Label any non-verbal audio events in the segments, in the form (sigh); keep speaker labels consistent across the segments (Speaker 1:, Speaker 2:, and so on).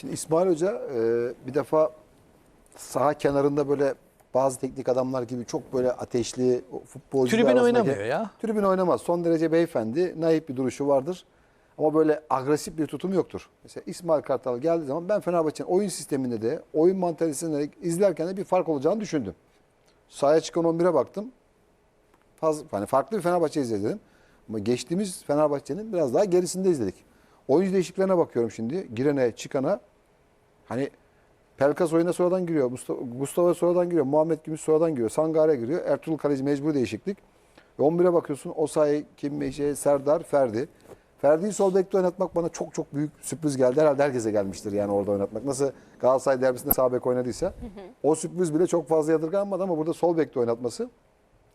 Speaker 1: Şimdi İsmail Hoca e, bir defa saha kenarında böyle bazı teknik adamlar gibi çok böyle ateşli futbolcular
Speaker 2: Tribün
Speaker 1: arasındaki-
Speaker 2: oynamıyor ya.
Speaker 1: Tribün oynamaz. Son derece beyefendi, naif bir duruşu vardır. Ama böyle agresif bir tutum yoktur. Mesela İsmail Kartal geldiği zaman ben Fenerbahçe'nin oyun sisteminde de, oyun mantalitesinde de izlerken de bir fark olacağını düşündüm. Sahaya çıkan 11'e baktım. Fazla, hani farklı bir Fenerbahçe izledim. Ama geçtiğimiz Fenerbahçe'nin biraz daha gerisinde izledik. Oyuncu değişikliklerine bakıyorum şimdi. Girene, çıkana. Hani Pelkas oyuna sonradan giriyor. Mustafa, Mustafa sonradan giriyor. Muhammed Gümüş sonradan giriyor. Sangare giriyor. Ertuğrul Kaleci mecbur değişiklik. Ve 11'e bakıyorsun. Osayi, Kim Meşe, Serdar, Ferdi. Ferdi'yi sol bekte oynatmak bana çok çok büyük sürpriz geldi. Herhalde herkese gelmiştir yani orada oynatmak. Nasıl Galatasaray derbisinde sağ bek oynadıysa. O sürpriz bile çok fazla yadırganmadı ama burada sol bekte oynatması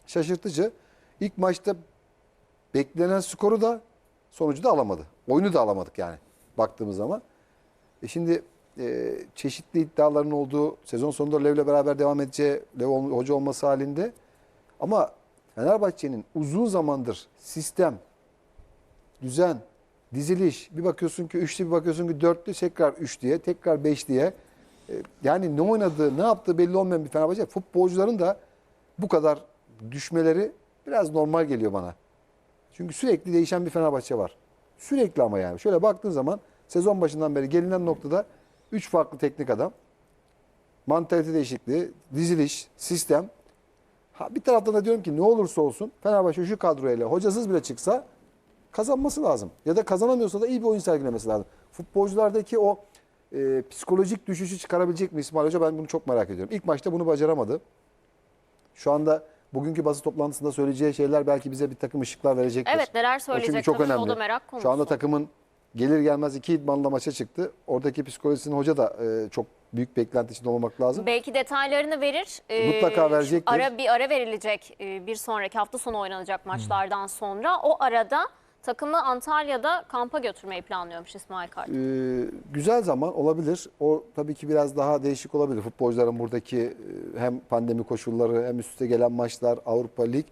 Speaker 1: şaşırtıcı. İlk maçta beklenen skoru da sonucu da alamadı. Oyunu da alamadık yani baktığımız zaman. E şimdi e, çeşitli iddiaların olduğu sezon sonunda Lev'le beraber devam edeceği Lev hoca olması halinde ama Fenerbahçe'nin uzun zamandır sistem, düzen, diziliş bir bakıyorsun ki üçlü bir bakıyorsun ki dörtlü tekrar üç diye tekrar beş diye e, yani ne oynadığı ne yaptığı belli olmayan bir Fenerbahçe futbolcuların da bu kadar düşmeleri biraz normal geliyor bana. Çünkü sürekli değişen bir Fenerbahçe var. Sürekli ama yani. Şöyle baktığın zaman sezon başından beri gelinen noktada 3 farklı teknik adam. Mantalite değişikliği, diziliş, sistem. Ha, bir taraftan da diyorum ki ne olursa olsun Fenerbahçe şu kadroyla hocasız bile çıksa kazanması lazım. Ya da kazanamıyorsa da iyi bir oyun sergilemesi lazım. Futbolculardaki o e, psikolojik düşüşü çıkarabilecek mi İsmail Hoca? Ben bunu çok merak ediyorum. İlk maçta bunu başaramadı. Şu anda bugünkü basın toplantısında söyleyeceği şeyler belki bize bir takım ışıklar verecektir.
Speaker 3: Evet neler
Speaker 1: O
Speaker 3: söyleyecek
Speaker 1: çünkü çok önemli.
Speaker 3: o da merak konusu.
Speaker 1: Şu anda takımın gelir gelmez iki idmanla maça çıktı. Oradaki psikolojisini hoca da e, çok büyük beklenti içinde olmamak lazım.
Speaker 3: Belki detaylarını verir. Ee,
Speaker 1: Mutlaka verecektir.
Speaker 3: Ara bir ara verilecek e, bir sonraki hafta sonu oynanacak maçlardan sonra. O arada takımı Antalya'da kampa götürmeyi planlıyormuş İsmail Kartal.
Speaker 1: Ee, güzel zaman olabilir. O tabii ki biraz daha değişik olabilir. Futbolcuların buradaki e, hem pandemi koşulları hem üst üste gelen maçlar, Avrupa Lig.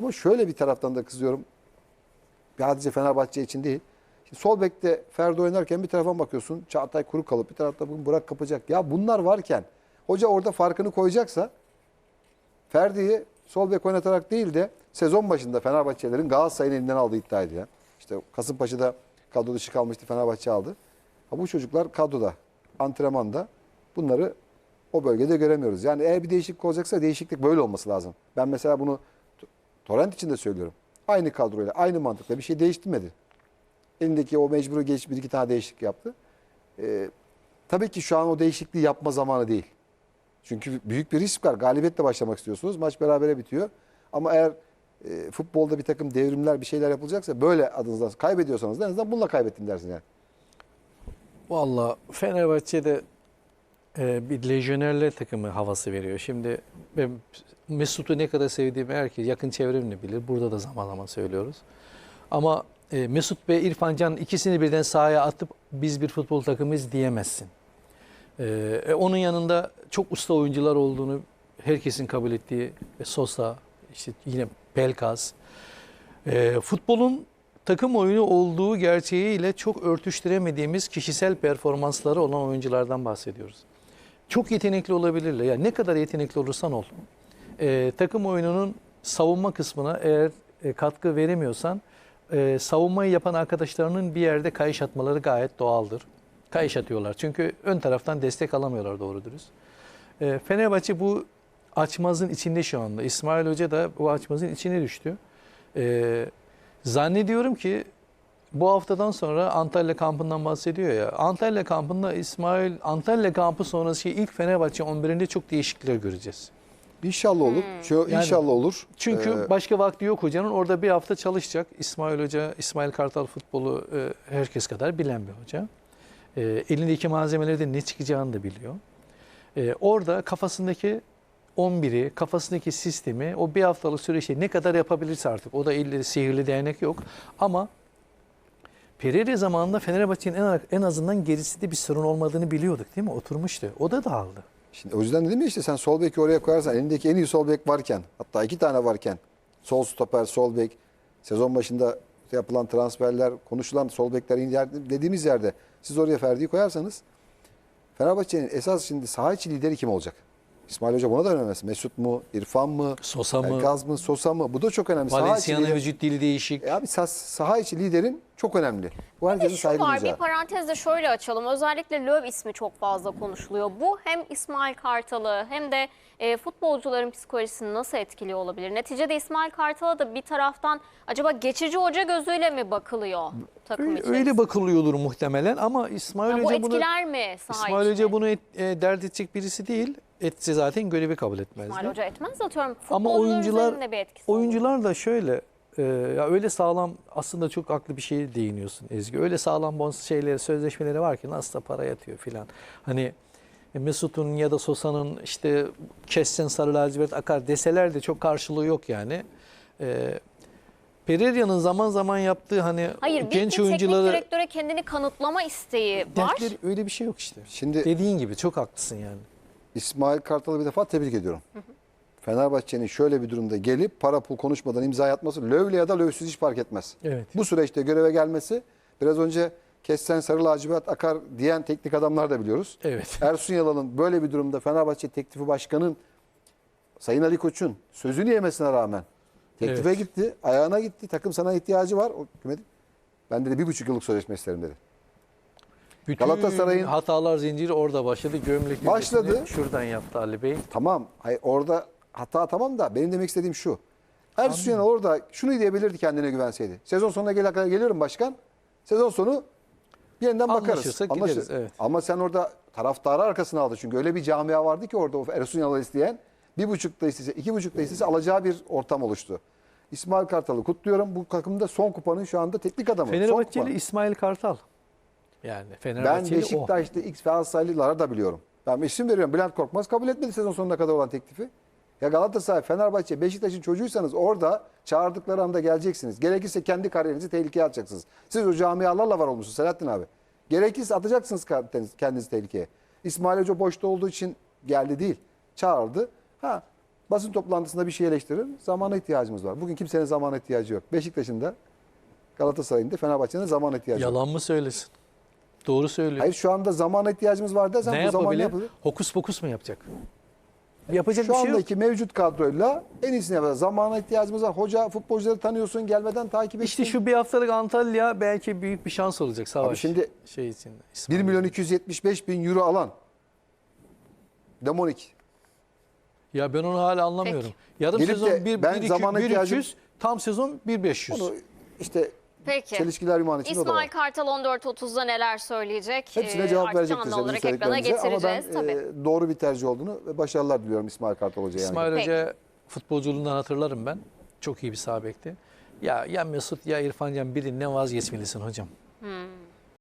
Speaker 1: Ama şöyle bir taraftan da kızıyorum. Sadece Fenerbahçe için değil. Şimdi sol bekte Ferdi oynarken bir tarafa bakıyorsun. Çağatay kuru kalıp bir tarafta bugün Burak kapacak. Ya bunlar varken hoca orada farkını koyacaksa Ferdi'yi sol bek oynatarak değil de sezon başında Fenerbahçelerin Galatasaray'ın elinden aldığı iddia edilen. İşte Kasımpaşa'da kadro dışı kalmıştı Fenerbahçe aldı. Ha bu çocuklar kadroda, antrenmanda bunları o bölgede göremiyoruz. Yani eğer bir değişiklik olacaksa değişiklik böyle olması lazım. Ben mesela bunu Torrent için de söylüyorum. Aynı kadroyla, aynı mantıkla bir şey değiştirmedi. Elindeki o mecburu geç bir iki tane değişiklik yaptı. Ee, tabii ki şu an o değişikliği yapma zamanı değil. Çünkü büyük bir risk var. Galibiyetle başlamak istiyorsunuz. Maç berabere bitiyor. Ama eğer e, futbolda bir takım devrimler, bir şeyler yapılacaksa böyle adınızdan kaybediyorsanız da en azından bununla kaybettim dersin yani.
Speaker 2: Valla Fenerbahçe'de e, bir lejyonerler takımı havası veriyor. Şimdi ben Mesut'u ne kadar sevdiğimi herkes yakın çevremle bilir. Burada da zaman zaman söylüyoruz. Ama e, Mesut ve İrfan Can ikisini birden sahaya atıp biz bir futbol takımıyız diyemezsin. E, e, onun yanında çok usta oyuncular olduğunu herkesin kabul ettiği e, Sosa, işte yine Pelkas. E, futbolun takım oyunu olduğu gerçeğiyle çok örtüştüremediğimiz kişisel performansları olan oyunculardan bahsediyoruz. Çok yetenekli olabilirler. Yani ne kadar yetenekli olursan ol. Ee, takım oyununun savunma kısmına eğer e, katkı veremiyorsan e, savunmayı yapan arkadaşlarının bir yerde kayış atmaları gayet doğaldır. Kayış atıyorlar. Çünkü ön taraftan destek alamıyorlar doğru dürüst. E, Fenerbahçe bu açmazın içinde şu anda. İsmail Hoca da bu açmazın içine düştü. E, zannediyorum ki bu haftadan sonra Antalya kampından bahsediyor ya. Antalya kampında İsmail Antalya kampı sonrası ilk Fenerbahçe 11'inde çok değişiklikler göreceğiz.
Speaker 1: İnşallah olur. Şu
Speaker 2: Yani-
Speaker 1: inşallah olur.
Speaker 2: Çünkü
Speaker 1: Ee,
Speaker 2: başka vakti yok hocanın. Orada bir hafta çalışacak. İsmail Hoca, İsmail Kartal futbolu e, herkes kadar bilen bir hoca. E, elindeki malzemelerde ne çıkacağını da biliyor. E, orada kafasındaki 11'i, kafasındaki sistemi o bir haftalık süreçte ne kadar yapabilirse artık. O da ille sihirli değnek yok. Ama Pereira zamanında Fenerbahçe'nin en, en azından gerisinde bir sorun olmadığını biliyorduk değil mi? Oturmuştu. O da dağıldı.
Speaker 1: Şimdi o yüzden dedim ya işte sen sol beki oraya koyarsan elindeki en iyi sol bek varken hatta iki tane varken sol stoper, sol bek sezon başında yapılan transferler, konuşulan sol bekler dediğimiz yerde siz oraya Ferdi'yi koyarsanız Fenerbahçe'nin esas şimdi saha içi lideri kim olacak? İsmail Hoca buna da önemli. Mesut mu, İrfan mı,
Speaker 2: Sosa mı?
Speaker 1: Gaz mı, Sosa mı? Bu da çok önemli. Saha içi
Speaker 2: Valencia'nın vücut dili değişik.
Speaker 1: E abi sah- saha içi liderin çok önemli. Bu herkesin saygı
Speaker 3: var bir parantezde şöyle açalım. Özellikle Löw ismi çok fazla konuşuluyor. Bu hem İsmail Kartal'ı hem de e, futbolcuların psikolojisini nasıl etkiliyor olabilir? Neticede İsmail Kartal'a da bir taraftan acaba geçici hoca gözüyle mi bakılıyor takım
Speaker 2: Öyle,
Speaker 3: içerisinde?
Speaker 2: öyle bakılıyordur muhtemelen ama İsmail
Speaker 3: Ya bu
Speaker 2: Hoca bunu
Speaker 3: etkiler mi saha
Speaker 2: İsmail Hoca
Speaker 3: içini?
Speaker 2: bunu et- e, dert edecek birisi değil. Etse zaten görevi kabul etmezdi.
Speaker 3: İsmail Hoca etmez atıyorum.
Speaker 2: Ama oyuncular
Speaker 3: bir etkisi
Speaker 2: oyuncular da şöyle e, ya öyle sağlam aslında çok haklı bir şeye değiniyorsun Ezgi. Öyle sağlam bonus şeyleri sözleşmeleri var ki nasıl da para yatıyor filan. Hani e, Mesut'un ya da Sosa'nın işte kessen sarı lacivert akar deseler de çok karşılığı yok yani. E, Pereira'nın zaman zaman yaptığı hani
Speaker 3: Hayır
Speaker 2: genç
Speaker 3: bir
Speaker 2: oyuncuları
Speaker 3: teknik direktöre kendini kanıtlama isteği var.
Speaker 2: dertleri öyle bir şey yok işte.
Speaker 1: Şimdi
Speaker 2: Dediğin gibi çok haklısın yani.
Speaker 1: İsmail Kartal'ı bir defa tebrik ediyorum. Fenerbahçe'nin şöyle bir durumda gelip para pul konuşmadan imza atması Löv'le ya da Löv'süz hiç fark etmez.
Speaker 2: Evet.
Speaker 1: Bu süreçte göreve gelmesi biraz önce kessen sarı lacivert akar diyen teknik adamlar da biliyoruz.
Speaker 2: Evet. (laughs)
Speaker 1: Ersun Yalan'ın böyle bir durumda Fenerbahçe teklifi başkanın Sayın Ali Koç'un sözünü yemesine rağmen teklife
Speaker 2: Evet.
Speaker 1: gitti. Ayağına gitti. Takım sana ihtiyacı var. O ben dedi bir buçuk yıllık sözleşme isterim dedi.
Speaker 2: Bütün
Speaker 1: Galatasaray'ın-
Speaker 2: hatalar zinciri orada başladı. Gömlek
Speaker 1: Başladı.
Speaker 2: Şuradan yaptı Ali Bey.
Speaker 1: Tamam. Hayır, orada hata tamam da benim demek istediğim şu. Ersun Yanal orada şunu diyebilirdi kendine güvenseydi. Sezon sonuna gel geliyorum başkan. Sezon sonu bir yeniden bakarız.
Speaker 2: Anlaşırsak gideriz, evet.
Speaker 1: Ama sen orada taraftarı arkasına aldı. Çünkü öyle bir camia vardı ki orada o Ersun Yanal'ı isteyen. Bir buçukta istese, iki buçukta istese alacağı bir ortam oluştu. İsmail Kartal'ı kutluyorum. Bu takımda son kupanın şu anda teknik adamı. Son
Speaker 2: Fenerbahçeli. İsmail Kartal. Yani
Speaker 1: Ben
Speaker 2: Fenerbahçeli o.
Speaker 1: Beşiktaş'ta X Galatasaraylılara da biliyorum. Ben isim veriyorum. Bülent Korkmaz kabul etmedi sezon sonuna kadar olan teklifi. Ya Galatasaray, Fenerbahçe, Beşiktaş'ın çocuğuysanız orada çağırdıkları anda geleceksiniz. Gerekirse kendi kariyerinizi tehlikeye atacaksınız. Siz o camialarla var olmuşsunuz Selahattin abi. Gerekirse atacaksınız kendinizi- tehlikeye. İsmail Hoca boşta olduğu için geldi değil. Çağırdı. Ha basın toplantısında bir şey eleştirir. Zamana ihtiyacımız var. Bugün kimsenin zamana ihtiyacı yok. Beşiktaş'ın da Galatasaray'ın da Fenerbahçe'nin zamana ihtiyacı yok.
Speaker 2: Yalan mı söylesin? Doğru söylüyor.
Speaker 1: Hayır şu anda zamana ihtiyacımız var dersen
Speaker 2: ne
Speaker 1: bu zaman ne yapılır?
Speaker 2: Hokus pokus mu yapacak? Yapacak
Speaker 1: Şu
Speaker 2: bir şey yok.
Speaker 1: andaki mevcut kadroyla en iyisini yapacağız. Zamana ihtiyacımız var. Hoca futbolcuları tanıyorsun gelmeden takip
Speaker 2: İşte
Speaker 1: etsin.
Speaker 2: şu bir haftalık Antalya belki büyük bir şans olacak Savaş.
Speaker 1: Abi şimdi
Speaker 2: şey için.
Speaker 1: 1
Speaker 2: İsmail.
Speaker 1: milyon 275 bin euro alan Demonik.
Speaker 2: Ya ben onu hala anlamıyorum.
Speaker 3: Peki.
Speaker 2: Yarım
Speaker 1: Gelip
Speaker 2: sezon
Speaker 1: de
Speaker 2: 1
Speaker 1: ben
Speaker 2: 1
Speaker 1: zamana
Speaker 2: 200,
Speaker 1: ihtiyacım-
Speaker 2: tam sezon 1 500.
Speaker 1: Onu işte
Speaker 3: Peki.
Speaker 1: çelişkiler ürmanı içinde o da
Speaker 3: İsmail
Speaker 1: var.
Speaker 3: Kartal 14.30'da neler söyleyecek?
Speaker 1: Hepsine
Speaker 3: Ee,
Speaker 1: cevap
Speaker 3: artık
Speaker 1: verecektir
Speaker 3: canlı olarak ekrana
Speaker 1: söylediklerinize. Ama ben
Speaker 3: getireceğiz tabii.
Speaker 1: e, doğru bir tercih olduğunu ve başarılar diliyorum İsmail Kartal Hoca'ya. Yani.
Speaker 2: İsmail
Speaker 3: Peki.
Speaker 2: Hoca futbolculuğundan hatırlarım ben. Çok iyi bir sağ bekti. Ya ya Mesut ya İrfan Can birinden vazgeçmelisin hocam.